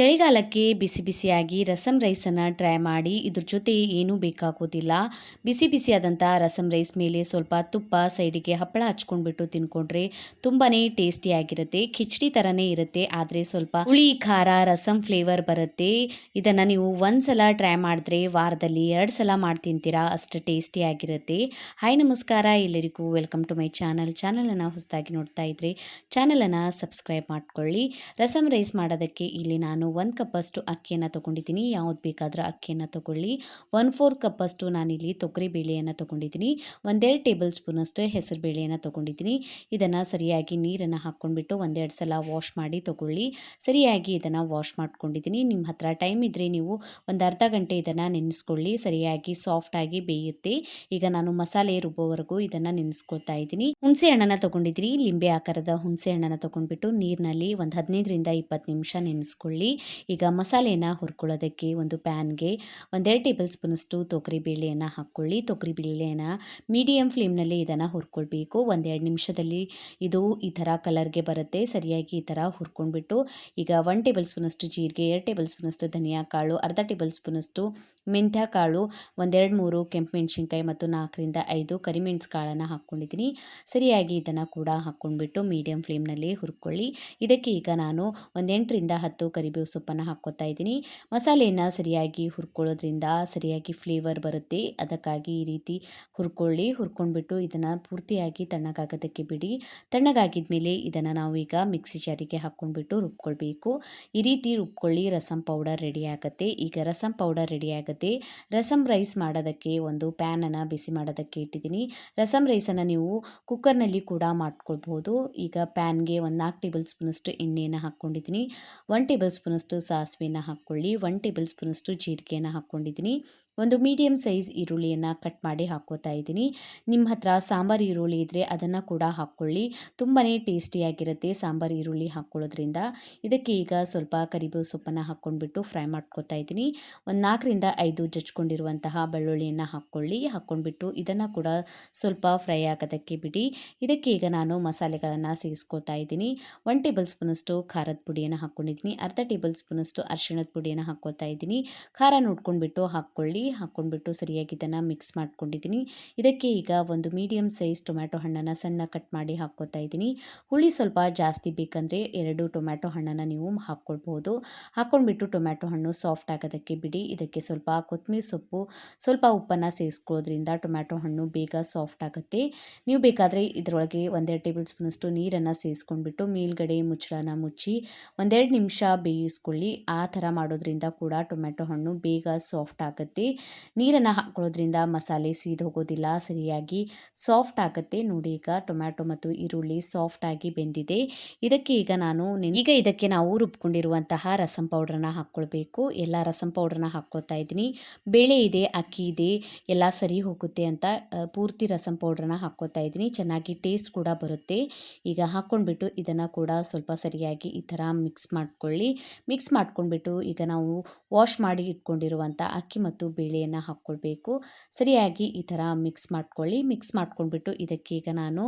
ಚಳಿಗಾಲಕ್ಕೆ ಬಿಸಿ ಬಿಸಿಯಾಗಿ ರಸಂ ರೈಸನ್ನು ಟ್ರೈ ಮಾಡಿ ಇದ್ರ ಜೊತೆ ಏನೂ ಬೇಕಾಗೋದಿಲ್ಲ. ಬಿಸಿ ಬಿಸಿಯಾದಂಥ ರಸಂ ರೈಸ್ ಮೇಲೆ ಸ್ವಲ್ಪ ತುಪ್ಪ ಸೈಡಿಗೆ ಹಪ್ಪಳ ಹಚ್ಕೊಂಡ್ಬಿಟ್ಟು ತಿನ್ಕೊಂಡ್ರೆ ತುಂಬಾ ಟೇಸ್ಟಿಯಾಗಿರುತ್ತೆ ಖಿಚಡಿ ಥರನೇ ಇರುತ್ತೆ, ಆದರೆ ಸ್ವಲ್ಪ ಹುಳಿ, ಖಾರ, ರಸಂ ಫ್ಲೇವರ್ ಬರುತ್ತೆ. ಇದನ್ನು ನೀವು ಒಂದು ಸಲ ಟ್ರೈ ಮಾಡಿದ್ರೆ ವಾರದಲ್ಲಿ ಎರಡು ಸಲ ಮಾಡಿ ತಿಂತೀರಾ ಅಷ್ಟು ಟೇಸ್ಟಿಯಾಗಿರುತ್ತೆ ಹಾಯ್, ನಮಸ್ಕಾರ. ಎಲ್ಲರಿಗೂ ವೆಲ್ಕಮ್ ಟು ಮೈ ಚಾನಲ್ ಚಾನಲನ್ನು ಹೊಸದಾಗಿ ನೋಡ್ತಾ ಇದ್ರೆ ಚಾನಲನ್ನು ಸಬ್ಸ್ಕ್ರೈಬ್ ಮಾಡ್ಕೊಳ್ಳಿ. ರಸಂ ರೈಸ್ ಮಾಡೋದಕ್ಕೆ ಇಲ್ಲಿ ನಾನು ಒಂದು ಕಪ್ಪಷ್ಟು ಅಕ್ಕಿಯನ್ನು ತೊಗೊಂಡಿದ್ದೀನಿ. ಯಾವ್ದು ಬೇಕಾದರೂ ಅಕ್ಕಿಯನ್ನು ತೊಗೊಳ್ಳಿ. ಒನ್ ಫೋರ್ ಕಪ್ಪಷ್ಟು ನಾನಿಲ್ಲಿ ತೊಗರಿ ಬೇಳೆಯನ್ನು ತೊಗೊಂಡಿದ್ದೀನಿ. ಒಂದೆರಡು ಟೇಬಲ್ ಸ್ಪೂನಷ್ಟು ಹೆಸರು ಬೇಳೆಯನ್ನು ತೊಗೊಂಡಿದ್ದೀನಿ. ಇದನ್ನು ಸರಿಯಾಗಿ ನೀರನ್ನು ಹಾಕ್ಕೊಂಡ್ಬಿಟ್ಟು ಒಂದೆರಡು ಸಲ ವಾಶ್ ಮಾಡಿ ತೊಗೊಳ್ಳಿ. ಸರಿಯಾಗಿ ಇದನ್ನು ವಾಶ್ ಮಾಡ್ಕೊಂಡಿದ್ದೀನಿ. ನಿಮ್ಮ ಹತ್ರ ಟೈಮ್ ಇದ್ದರೆ ನೀವು ಒಂದು ಅರ್ಧ ಗಂಟೆ ಇದನ್ನು ನೆನೆಸ್ಕೊಳ್ಳಿ. ಸರಿಯಾಗಿ ಸಾಫ್ಟಾಗಿ ಬೇಯುತ್ತೆ. ಈಗ ನಾನು ಮಸಾಲೆ ರುಬ್ಬೋವರೆಗೂ ಇದನ್ನು ನೆನೆಸ್ಕೊಳ್ತಾ ಇದ್ದೀನಿ. ಹುಣಸೆ ಹಣ್ಣನ್ನು ತೊಗೊಂಡಿದ್ದೀನಿ. ಲಿಂಬೆ ಆಕಾರದ ಹುಣಸೆ ಹಣ್ಣನ್ನು ತೊಗೊಂಡ್ಬಿಟ್ಟು ನೀರಿನಲ್ಲಿ ಒಂದು ಹದಿನೈದರಿಂದ ಇಪ್ಪತ್ತು ನಿಮಿಷ ನೆನೆಸ್ಕೊಳ್ಳಿ. ಈಗ ಮಸಾಲೆಯನ್ನು ಹುರ್ಕೊಳ್ಳೋದಕ್ಕೆ ಒಂದು ಪ್ಯಾನ್ಗೆ ಒಂದೆರಡು ಟೇಬಲ್ ಸ್ಪೂನಷ್ಟು ತೊಗರಿ ಬೇಳೆಯನ್ನು ಹಾಕ್ಕೊಳ್ಳಿ. ತೊಗರಿ ಬೇಳೆಯನ್ನು ಮೀಡಿಯಮ್ ಫ್ಲೇಮ್ನಲ್ಲಿ ಇದನ್ನು ಹುರ್ಕೊಳ್ಬೇಕು. ಒಂದೆರಡು ನಿಮಿಷದಲ್ಲಿ ಇದು ಈ ಥರ ಕಲರ್ಗೆ ಬರುತ್ತೆ. ಸರಿಯಾಗಿ ಈ ಥರ ಹುರ್ಕೊಂಡ್ಬಿಟ್ಟು ಈಗ ಒನ್ ಟೇಬಲ್ ಸ್ಪೂನಷ್ಟು ಜೀರಿಗೆ, ಎರಡು ಟೇಬಲ್ ಸ್ಪೂನಷ್ಟು ಧನಿಯಾ ಕಾಳು, ಅರ್ಧ ಟೇಬಲ್ ಸ್ಪೂನಷ್ಟು ಮೆಂತ್ಯ ಕಾಳು, ಒಂದೆರಡು ಮೂರು ಕೆಂಪು ಮೆಣಸಿನ್ಕಾಯಿ ಮತ್ತು ನಾಲ್ಕರಿಂದ ಐದು ಕರಿಮೆಣಸು ಕಾಳನ್ನು ಹಾಕ್ಕೊಂಡಿದ್ದೀನಿ. ಸರಿಯಾಗಿ ಇದನ್ನು ಕೂಡ ಹಾಕ್ಕೊಂಡ್ಬಿಟ್ಟು ಮೀಡಿಯಂ ಫ್ಲೇಮ್ನಲ್ಲಿ ಹುರ್ಕೊಳ್ಳಿ. ಇದಕ್ಕೆ ಈಗ ನಾನು ಒಂದು ಎಂಟರಿಂದ ಹತ್ತು ಕರಿಬೇವು ಸೊಪ್ಪನ್ನು ಹಾಕ್ಕೋತಾ ಇದ್ದೀನಿ. ಮಸಾಲೆಯನ್ನು ಸರಿಯಾಗಿ ಹುರ್ಕೊಳ್ಳೋದ್ರಿಂದ ಸರಿಯಾಗಿ ಫ್ಲೇವರ್ ಬರುತ್ತೆ. ಅದಕ್ಕಾಗಿ ಈ ರೀತಿ ಹುರ್ಕೊಳ್ಳಿ. ಹುರ್ಕೊಂಡ್ಬಿಟ್ಟು ಇದನ್ನು ಪೂರ್ತಿಯಾಗಿ ತಣ್ಣಗಾಗೋದಕ್ಕೆ ಬಿಡಿ. ತಣ್ಣಗಾಗಿದ ಮೇಲೆ ಇದನ್ನು ನಾವು ಈಗ ಮಿಕ್ಸಿ ಜಾರಿಗೆ ಹಾಕ್ಕೊಂಡ್ಬಿಟ್ಟು ರುಬ್ಕೊಳ್ಬೇಕು. ಈ ರೀತಿ ರುಬ್ಕೊಳ್ಳಿ ರಸಂ ಪೌಡರ್ ರೆಡಿ ಆಗುತ್ತೆ. ಈಗ ರಸಂ ಪೌಡರ್ ರೆಡಿ ಆಗುತ್ತೆ. ರಸಂ ರೈಸ್ ಮಾಡೋದಕ್ಕೆ ಒಂದು ಪ್ಯಾನನ್ನು ಬಿಸಿ ಮಾಡೋದಕ್ಕೆ ಇಟ್ಟಿದ್ದೀನಿ. ರಸಂ ರೈಸನ್ನು ನೀವು ಕುಕ್ಕರ್ನಲ್ಲಿ ಕೂಡ ಮಾಡ್ಕೊಳ್ಬೋದು. ಈಗ ಪ್ಯಾನ್ಗೆ ಒಂದು ನಾಲ್ಕು ಟೇಬಲ್ ಸ್ಪೂನಷ್ಟು ಎಣ್ಣೆಯನ್ನು ಹಾಕ್ಕೊಂಡಿದ್ದೀನಿ. ಒನ್ ಟೇಬಲ್ ಸ್ಪೂನಷ್ಟು ಸಾಸಿವೆನ ಹಾಕ್ಕೊಳ್ಳಿ ಒನ್ ಟೇಬಲ್ ಸ್ಪೂನಷ್ಟು ಜೀರಿಗೆಯನ್ನು ಹಾಕ್ಕೊಂಡಿದ್ದೀನಿ. ಒಂದು ಮೀಡಿಯಮ್ ಸೈಜ್ ಈರುಳ್ಳಿಯನ್ನು ಕಟ್ ಮಾಡಿ ಹಾಕ್ಕೋತಾ ಇದ್ದೀನಿ. ನಿಮ್ಮ ಹತ್ರ ಸಾಂಬಾರು ಈರುಳ್ಳಿ ಇದ್ದರೆ ಅದನ್ನು ಕೂಡ ಹಾಕ್ಕೊಳ್ಳಿ ತುಂಬಾ ಟೇಸ್ಟಿಯಾಗಿರುತ್ತೆ ಸಾಂಬಾರು ಈರುಳ್ಳಿ ಹಾಕ್ಕೊಳ್ಳೋದ್ರಿಂದ ಇದಕ್ಕೆ ಈಗ ಸ್ವಲ್ಪ ಕರಿಬೇವು ಸೊಪ್ಪನ್ನು ಹಾಕ್ಕೊಂಡ್ಬಿಟ್ಟು ಫ್ರೈ ಮಾಡ್ಕೊತಾ ಇದ್ದೀನಿ. ಒಂದು ನಾಲ್ಕರಿಂದ ಐದು ಜಜ್ಕೊಂಡಿರುವಂತಹ ಬೆಳ್ಳುಳ್ಳಿಯನ್ನು ಹಾಕ್ಕೊಳ್ಳಿ ಹಾಕ್ಕೊಂಡ್ಬಿಟ್ಟು ಇದನ್ನು ಕೂಡ ಸ್ವಲ್ಪ ಫ್ರೈ ಆಗೋದಕ್ಕೆ ಬಿಡಿ. ಇದಕ್ಕೆ ಈಗ ನಾನು ಮಸಾಲೆಗಳನ್ನು ಸೇರಿಸ್ಕೊತಾ ಇದ್ದೀನಿ. ಒನ್ ಟೇಬಲ್ ಸ್ಪೂನಷ್ಟು ಖಾರದ ಪುಡಿಯನ್ನು ಹಾಕ್ಕೊಂಡಿದ್ದೀನಿ ಅರ್ಧ ಟೇಬಲ್ ಸ್ಪೂನಷ್ಟು ಅರಿಶಿಣದ ಪುಡಿಯನ್ನು ಹಾಕ್ಕೊತಾ ಇದ್ದೀನಿ. ಖಾರ ನೋಡ್ಕೊಂಡ್ಬಿಟ್ಟು ಹಾಕ್ಕೊಳ್ಳಿ. ಹಾಕ್ಕೊಂಡ್ಬಿಟ್ಟು ಸರಿಯಾಗಿ ಇದನ್ನು ಮಿಕ್ಸ್ ಮಾಡ್ಕೊಂಡಿದ್ದೀನಿ. ಇದಕ್ಕೆ ಈಗ ಒಂದು ಮೀಡಿಯಮ್ ಸೈಜ್ ಟೊಮ್ಯಾಟೊ ಹಣ್ಣನ್ನು ಸಣ್ಣ ಕಟ್ ಮಾಡಿ ಹಾಕ್ಕೊತಾ ಇದ್ದೀನಿ. ಹುಳಿ ಸ್ವಲ್ಪ ಜಾಸ್ತಿ ಬೇಕಂದರೆ ಎರಡು ಟೊಮ್ಯಾಟೊ ಹಣ್ಣನ್ನು ನೀವು ಹಾಕ್ಕೊಳ್ಬೋದು. ಹಾಕ್ಕೊಂಡ್ಬಿಟ್ಟು ಟೊಮ್ಯಾಟೊ ಹಣ್ಣು ಸಾಫ್ಟ್ ಆಗೋದಕ್ಕೆ ಬಿಡಿ. ಇದಕ್ಕೆ ಸ್ವಲ್ಪ ಕೊತ್ತಂಬರಿ ಸೊಪ್ಪು, ಸ್ವಲ್ಪ ಉಪ್ಪನ್ನು ಸೇರಿಸ್ಕೊಳ್ಳೋದ್ರಿಂದ ಟೊಮ್ಯಾಟೊ ಹಣ್ಣು ಬೇಗ ಸಾಫ್ಟ್ ಆಗುತ್ತೆ. ನೀವು ಬೇಕಾದರೆ ಇದರೊಳಗೆ ಒಂದೆರಡು ಟೇಬಲ್ ಸ್ಪೂನಷ್ಟು ನೀರನ್ನು ಸೇರಿಸ್ಕೊಂಡ್ಬಿಟ್ಟು ಮೇಲ್ಗಡೆ ಮುಚ್ಚಳನ ಮುಚ್ಚಿ ಒಂದೆರಡು ನಿಮಿಷ ಬೇಯಿಸ್ಕೊಳ್ಳಿ. ಆ ಥರ ಮಾಡೋದ್ರಿಂದ ಕೂಡ ಟೊಮ್ಯಾಟೊ ಹಣ್ಣು ಬೇಗ ಸಾಫ್ಟ್ ಆಗುತ್ತೆ. ನೀರನ್ನು ಹಾಕ್ಕೊಳ್ಳೋದ್ರಿಂದ ಮಸಾಲೆ ಸೀದು ಹೋಗೋದಿಲ್ಲ, ಸರಿಯಾಗಿ ಸಾಫ್ಟ್ ಆಗುತ್ತೆ. ನೋಡಿ ಈಗ ಟೊಮ್ಯಾಟೊ ಮತ್ತು ಈರುಳ್ಳಿ ಸಾಫ್ಟ್ ಆಗಿ ಬೆಂದಿದೆ. ಇದಕ್ಕೆ ಈಗ ನಾನು ಈಗ ಇದಕ್ಕೆ ನಾವು ರುಬ್ಕೊಂಡಿರುವಂತಹ ರಸಂ ಪೌಡ್ರನ್ನ ಹಾಕ್ಕೊಳ್ಬೇಕು. ಎಲ್ಲ ರಸಂ ಪೌಡ್ರನ್ನ ಹಾಕ್ಕೊಳ್ತಾ ಇದ್ದೀನಿ. ಬೇಳೆ ಇದೆ, ಅಕ್ಕಿ ಇದೆ, ಎಲ್ಲ ಸರಿ ಹೋಗುತ್ತೆ ಅಂತ ಪೂರ್ತಿ ರಸಂ ಪೌಡ್ರನ್ನ ಹಾಕ್ಕೊತಾ ಇದ್ದೀನಿ. ಚೆನ್ನಾಗಿ ಟೇಸ್ಟ್ ಕೂಡ ಬರುತ್ತೆ. ಈಗ ಹಾಕ್ಕೊಂಡ್ಬಿಟ್ಟು ಇದನ್ನು ಕೂಡ ಸ್ವಲ್ಪ ಸರಿಯಾಗಿ ಈ ಥರ ಮಿಕ್ಸ್ ಮಾಡ್ಕೊಳ್ಳಿ. ಮಿಕ್ಸ್ ಮಾಡ್ಕೊಂಡ್ಬಿಟ್ಟು ಈಗ ನಾವು ವಾಶ್ ಮಾಡಿ ಇಟ್ಕೊಂಡಿರುವಂಥ ಅಕ್ಕಿ ಮತ್ತು ಬೇಳೆಯನ್ನು ಹಾಕ್ಕೊಳ್ಬೇಕು. ಸರಿಯಾಗಿ ಈ ಥರ ಮಿಕ್ಸ್ ಮಾಡ್ಕೊಳ್ಳಿ. ಮಿಕ್ಸ್ ಮಾಡ್ಕೊಂಡ್ಬಿಟ್ಟು ಇದಕ್ಕೆ ಈಗ ನಾನು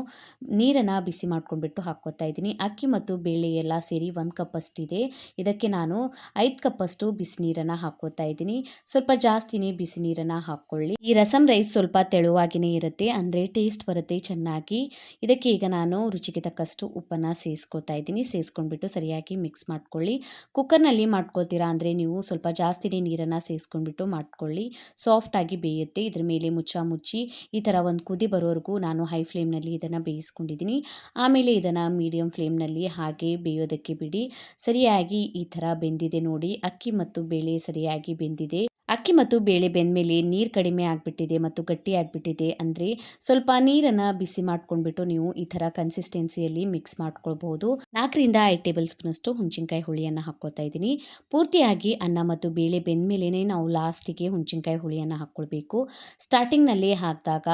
ನೀರನ್ನು ಬಿಸಿ ಮಾಡ್ಕೊಂಡ್ಬಿಟ್ಟು ಹಾಕ್ಕೊತಾ ಇದ್ದೀನಿ. ಅಕ್ಕಿ ಮತ್ತು ಬೇಳೆ ಎಲ್ಲ ಸೇರಿ ಒಂದು ಕಪ್ಪಷ್ಟಿದೆ. ಇದಕ್ಕೆ ನಾನು ಐದು ಕಪ್ಪಷ್ಟು ಬಿಸಿ ನೀರನ್ನು ಹಾಕ್ಕೋತಾ ಇದ್ದೀನಿ. ಸ್ವಲ್ಪ ಜಾಸ್ತಿನೇ ಬಿಸಿ ನೀರನ್ನು ಹಾಕ್ಕೊಳ್ಳಿ. ಈ ರಸಮ್ ರೈಸ್ ಸ್ವಲ್ಪ ತೆಳುವಾಗಿನೇ ಇರುತ್ತೆ. ಅಂದರೆ ಟೇಸ್ಟ್ ಬರುತ್ತೆ ಚೆನ್ನಾಗಿ. ಇದಕ್ಕೆ ಈಗ ನಾನು ರುಚಿಗೆ ತಕ್ಕಷ್ಟು ಉಪ್ಪನ್ನು ಸೇರಿಸ್ಕೊತಾ ಇದ್ದೀನಿ. ಸೇರಿಸ್ಕೊಂಡ್ಬಿಟ್ಟು ಸರಿಯಾಗಿ ಮಿಕ್ಸ್ ಮಾಡ್ಕೊಳ್ಳಿ. ಕುಕ್ಕರ್ನಲ್ಲಿ ಮಾಡ್ಕೊಳ್ತೀರಾ ಅಂದರೆ ನೀವು ಸ್ವಲ್ಪ ಜಾಸ್ತಿನೇ ನೀರನ್ನು ಸೇರಿಸ್ಕೊಂಡ್ಬಿಟ್ಟು ಮಾಡ್ಕೊಳ್ಳಿ. ಸಾಫ್ಟಾಗಿ ಬೇಯುತ್ತೆ. ಇದ್ರ ಮೇಲೆ ಮುಚ್ಚ ಮುಚ್ಚಿ ಈ ಥರ ಒಂದು ಕುದಿ ಬರೋವರೆಗೂ ನಾನು ಹೈ ಫ್ಲೇಮ್ನಲ್ಲಿ ಇದನ್ನು ಬೇಯಿಸ್ಕೊಂಡಿದ್ದೀನಿ ಆಮೇಲೆ ಇದನ್ನು ಮೀಡಿಯಮ್ ಫ್ಲೇಮ್ನಲ್ಲಿ ಹಾಗೆ ಬೇಯೋದಕ್ಕೆ ಬಿಡಿ. ಸರಿಯಾಗಿ ಈ ಥರ ಬೆಂದಿದೆ ನೋಡಿ. ಅಕ್ಕಿ ಮತ್ತು ಬೇಳೆ ಸರಿಯಾಗಿ ಬೆಂದಿದೆ. ಅಕ್ಕಿ ಮತ್ತು ಬೇಳೆ ಬೆಂದಮೇಲೆ ನೀರು ಕಡಿಮೆ ಆಗಿಬಿಟ್ಟಿದೆ ಮತ್ತು ಗಟ್ಟಿ ಆಗಿಬಿಟ್ಟಿದೆ ಅಂದರೆ ಸ್ವಲ್ಪ ನೀರನ್ನು ಬಿಸಿ ಮಾಡ್ಕೊಂಡ್ಬಿಟ್ಟು ನೀವು ಈ ಥರ ಕನ್ಸಿಸ್ಟೆನ್ಸಿಯಲ್ಲಿ ಮಿಕ್ಸ್ ಮಾಡ್ಕೊಳ್ಬೋದು. ನಾಲ್ಕರಿಂದ ಐದು ಟೇಬಲ್ ಸ್ಪೂನಷ್ಟು ಹುಣಸಿನ್ಕಾಯಿ ಹುಳಿಯನ್ನು ಹಾಕ್ಕೋತಾ ಇದ್ದೀನಿ. ಪೂರ್ತಿಯಾಗಿ ಅನ್ನ ಮತ್ತು ಬೇಳೆ ಬೆಂದಮೇಲೆ ನಾವು ಲಾಸ್ಟಿಗೆ ಮೆಣಸಿನ್ಕಾಯಿ ಹುಳಿಯನ್ನು ಹಾಕ್ಕೊಳ್ಬೇಕು. ಸ್ಟಾರ್ಟಿಂಗ್ನಲ್ಲಿ ಹಾಕಿದಾಗ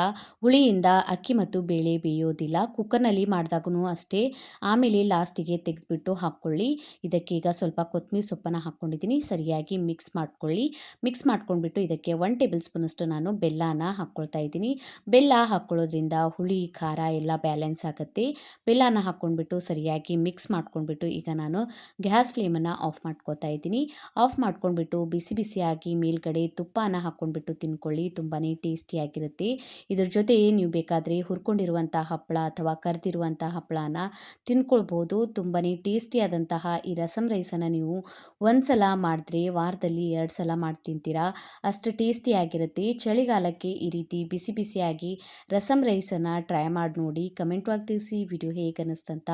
ಹುಳಿಯಿಂದ ಅಕ್ಕಿ ಮತ್ತು ಬೇಳೆ ಬೇಯೋದಿಲ್ಲ. ಕುಕ್ಕರ್ನಲ್ಲಿ ಮಾಡಿದಾಗೂ ಅಷ್ಟೇ. ಆಮೇಲೆ ಲಾಸ್ಟಿಗೆ ತೆಗೆದುಬಿಟ್ಟು ಹಾಕ್ಕೊಳ್ಳಿ. ಇದಕ್ಕೀಗ ಸ್ವಲ್ಪ ಕೊತ್ತಂಬರಿ ಸೊಪ್ಪನ್ನು ಹಾಕ್ಕೊಂಡಿದ್ದೀನಿ. ಸರಿಯಾಗಿ ಮಿಕ್ಸ್ ಮಾಡ್ಕೊಳ್ಳಿ. ಮಿಕ್ಸ್ ಮಾಡ್ಕೊಂಡ್ಬಿಟ್ಟು ಇದಕ್ಕೆ ಒನ್ ಟೇಬಲ್ ಸ್ಪೂನಷ್ಟು ನಾನು ಬೆಲ್ಲನ ಹಾಕ್ಕೊಳ್ತಾ ಇದ್ದೀನಿ. ಬೆಲ್ಲ ಹಾಕ್ಕೊಳ್ಳೋದ್ರಿಂದ ಹುಳಿ, ಖಾರ ಎಲ್ಲ ಬ್ಯಾಲೆನ್ಸ್ ಆಗುತ್ತೆ. ಬೆಲ್ಲನ ಹಾಕ್ಕೊಂಡ್ಬಿಟ್ಟು ಸರಿಯಾಗಿ ಮಿಕ್ಸ್ ಮಾಡ್ಕೊಂಡ್ಬಿಟ್ಟು ಈಗ ನಾನು ಗ್ಯಾಸ್ ಫ್ಲೇಮನ್ನು ಆಫ್ ಮಾಡ್ಕೋತಾ ಇದ್ದೀನಿ. ಆಫ್ ಮಾಡ್ಕೊಂಡ್ಬಿಟ್ಟು ಬಿಸಿ ಬಿಸಿಯಾಗಿ ಮೇಲ್ಗಡೆ ತುಪ್ಪನ ಹಾಕ್ಕೊಂಡ್ಬಿಟ್ಟು ತಿನ್ಕೊಳ್ಳಿ ತುಂಬಾ ಟೇಸ್ಟಿಯಾಗಿರುತ್ತೆ ಇದ್ರ ಜೊತೆ ನೀವು ಬೇಕಾದರೆ ಹುರ್ಕೊಂಡಿರುವಂಥ ಹಪ್ಪಳ ಅಥವಾ ಕರೆದಿರುವಂಥ ಹಪ್ಪಳನ ತಿನ್ಕೊಳ್ಬೋದು. ತುಂಬಾ ಟೇಸ್ಟಿಯಾದಂತಹ ಈ ರಸಮ್ ರೈಸನ್ನು ನೀವು ಒಂದು ಸಲ ಮಾಡಿದ್ರೆ, ವಾರದಲ್ಲಿ ಎರಡು ಸಲ ಮಾಡಿ ತಿಂತೀರಾ? ಅಷ್ಟು ಟೇಸ್ಟಿಯಾಗಿರುತ್ತೆ ಚಳಿಗಾಲಕ್ಕೆ ಈ ರೀತಿ ಬಿಸಿ ಬಿಸಿಯಾಗಿ ರಸಮ್ ರೈಸನ್ನು ಟ್ರೈ ಮಾಡಿ ನೋಡಿ, ಕಮೆಂಟ್ ಆಗಿ ತಿಳಿಸಿ ವಿಡಿಯೋ ಹೇಗೆ ಅನ್ನಿಸ್ತಂತ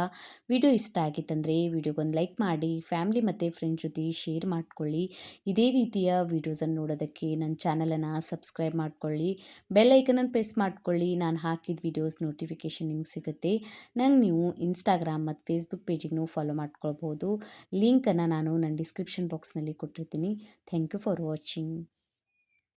ವಿಡಿಯೋ ಇಷ್ಟ ಆಗಿತ್ತಂದರೆ ವಿಡಿಯೋಗೊಂದು ಲೈಕ್ ಮಾಡಿ, ಫ್ಯಾಮಿಲಿ ಮತ್ತು ಫ್ರೆಂಡ್ ಜೊತೆ ಶೇರ್ ಮಾಡಿಕೊಳ್ಳಿ. ಇದೇ ರೀತಿಯ ವಿಡಿಯೋಸನ್ನು ನೋಡೋದಕ್ಕೆ ನನ್ನ ಚಾನಲನ್ನು ಸಬ್ಸ್ಕ್ರೈಬ್ ಮಾಡ್ಕೊಳ್ಳಿ, ಬೆಲ್ ಐಕನನ್ನು ಪ್ರೆಸ್ ಮಾಡ್ಕೊಳ್ಳಿ. ನಾನು ಹಾಕಿದ ವಿಡಿಯೋಸ್ ನೋಟಿಫಿಕೇಷನ್ ನಿಮ್ಗೆ ಸಿಗುತ್ತೆ. ನಂಗೆ ನೀವು ಇನ್ಸ್ಟಾಗ್ರಾಮ್ ಮತ್ತು ಫೇಸ್ಬುಕ್ ಪೇಜಿಗೂ ಫಾಲೋ ಮಾಡ್ಕೊಳ್ಬೋದು. ಲಿಂಕನ್ನು ನಾನು ನನ್ನ ಡಿಸ್ಕ್ರಿಪ್ಷನ್ ಬಾಕ್ಸ್ನಲ್ಲಿ ಕೊಟ್ಟಿರ್ತೀನಿ. Thank you for watching